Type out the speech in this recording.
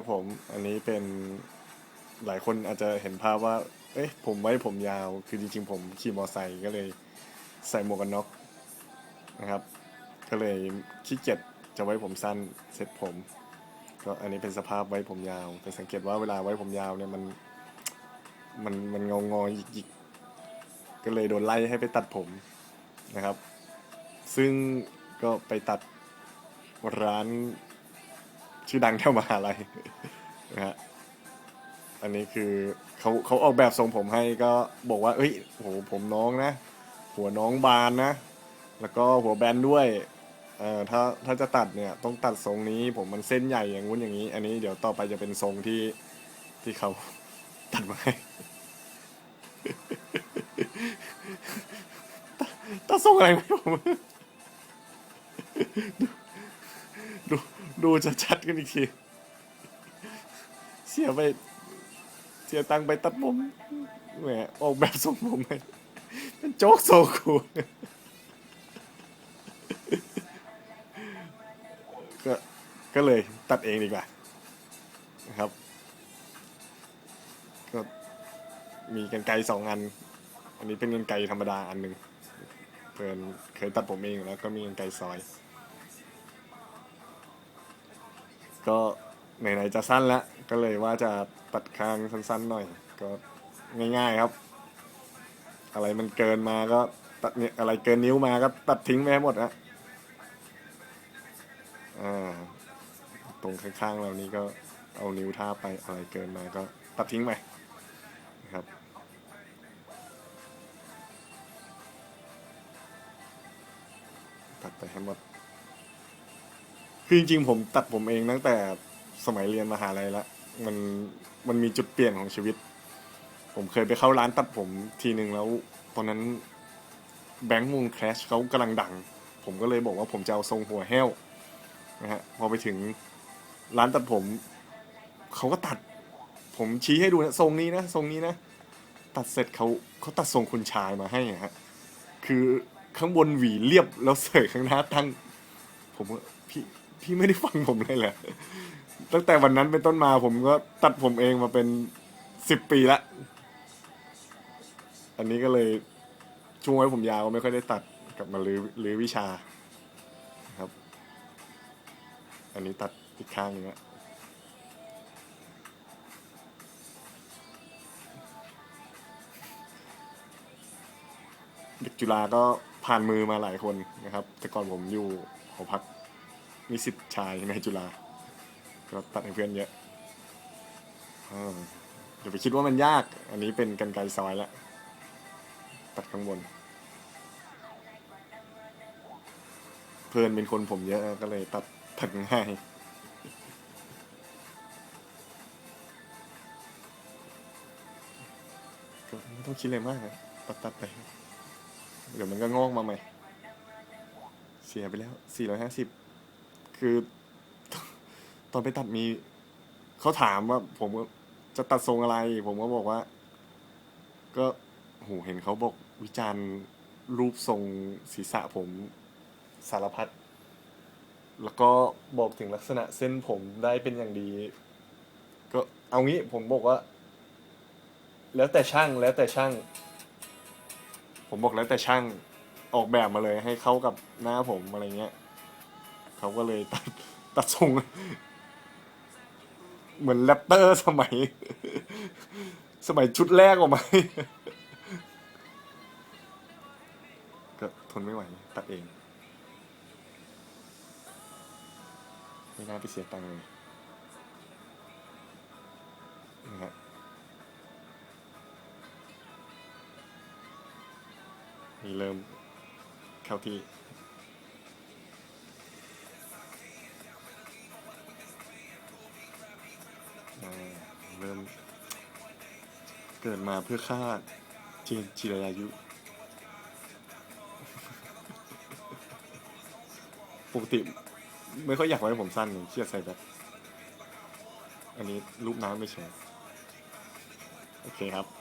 ครับผม อันนี้เป็นหลายคนอาจจะเห็นภาพว่า เอ๊ะ ผมไว้ผมยาว คือจริงๆผมขี่มอเตอร์ไซค์ก็เลยใส่หมวกกันน็อกนะครับ ก็เลยขี้เกียจจะไว้ผมสั้นเสร็จผม ก็อันนี้เป็นสภาพไว้ผมยาว แต่สังเกตว่าเวลาไว้ผมยาวเนี่ยมัน มันมันงองอหยิกหยิกๆก็เลยโดนไล่ให้ไปตัดผมนะครับ ซึ่งก็ไปตัดร้าน ชื่อดังแถวมหาลัยนะฮะอันนี้คือเขาเขาออกแบบทรงผมให้ก็บอกว่า เอ้ยโหผมน้องนะ หัวน้องบานนะ แล้วก็หัวแบนด้วยเอ่อถ้าถ้าจะตัดเนี่ยต้องตัดทรงนี้ผมมันเส้นใหญ่อย่างงู้นอย่างนี้ อันนี้เดี๋ยวต่อไปจะเป็นทรงที่ที่เขาตัดมาให้ตัดทรงอะไรไหมผม ดูจะชัดๆกันอีกที เสียไป เสียตังไปตัดผมแหมออกแบบทรงผมให้เป็นโจ๊กโซคูก็ก็เลยตัดเองดีกว่านะครับ ก็มีกันไกรสองอัน อันนี้เป็นกันไกรธรรมดาอันหนึ่งเพื่อนเคยตัดผมเองแล้วก็มีกันไกรซอย ก็ไหนๆจะสั้นแล้วก็เลยว่าจะตัดคางสั้นๆหน่อย ก็ง่ายๆครับ อะไรมันเกินมาก็ตัดเนี่ยอะไรเกินนิ้วมาก็ตัดทิ้งไปหมดนะอ่าตรงข้างๆเรานี้ก็เอานิ้วท่าไปอะไรเกินมาก็ตัดทิ้งไปนะครับตัดไปให้หมด คือจริงๆผมตัดผมเองตั้งแต่สมัยเรียนมหาลัยล้วมันมันมีจุดเปลี่ยนของชีวิต ผมเคยไปเข้าร้านตัดผมทีหนึ่งแล้ว ตอนนั้นแบงค์วงแคลชเขากำลังดัง ผมก็เลยบอกว่าผมจะเอาทรงหัวแห้วนะฮะพอไปถึงร้านตัดผม เขาก็ตัด ผมชี้ให้ดูนะทรงนี้นะทรงนี้นะ ตัดเสร็จเขาเขาตัดทรงคุณชายมาให้ฮะคือข้างบนหวีเรียบแล้วเสยข้างหน้าตั้ง ผมว่าพี่ พี่ไม่ได้ฟังผมเลยเหรอตั้งแต่วันนั้นเป็นต้นมาผมก็ตัดผมเองมาเป็นสิบปีละอันนี้ก็เลยช่วงไว้ผมยาวไม่ค่อยได้ตัดกลับมาลือลือวิชาครับ อันนี้ตัดอีกข้างหนึงละเด็กจุฬาก็ผ่านมือมาหลายคนนะครับ แต่ก่อนผมอยู่หอพัก นิสิตชายในจุฬาก็ตัดให้เพื่อนเยอะอ่าอย่าไปคิดว่ามันยาก อันนี้เป็นกันไกรซอยแล้วตัดข้างบน เพื่อนเป็นคนผมเยอะก็เลยตัดตัดง่ายก็ไม่ต้องคิดอะไรมากอะตัดตัดไป เดี๋ยวมันก็งอกมาใหม่ เสียไปแล้ว 450 คือ ตอนไปตัดมีเขาถามว่าผมจะตัดทรงอะไร ผมก็บอกว่า ก็โหเห็นเขาบอกวิจารณ์รูปทรงศีรษะผมสารพัดแล้วก็บอกถึงลักษณะเส้นผมได้เป็นอย่างดี ก็เอางี้ผมบอกว่า แล้วแต่ช่างแล้วแต่ช่าง ผมบอกแล้วแต่ช่างออกแบบมาเลยให้เข้ากับหน้าผมอะไรเงี้ย เขาก็เลยตัดตัดทรงเหมือนแรปเตอร์สมัย สมัยชุดแรกออกมาก็ทนไม่ไหว ตัดเอง ไม่น่าไปเสียตังค์เลยนะฮะนี่เริ่มเข้าที่ เกิดมาเพื่อฆ่าเจนจิรายุ ปกติไม่ค่อยอยากไว้ผมสั้นเลยเชียดใส่แบบอันนี้รูปน้ำไม่ใช่โอเคครับ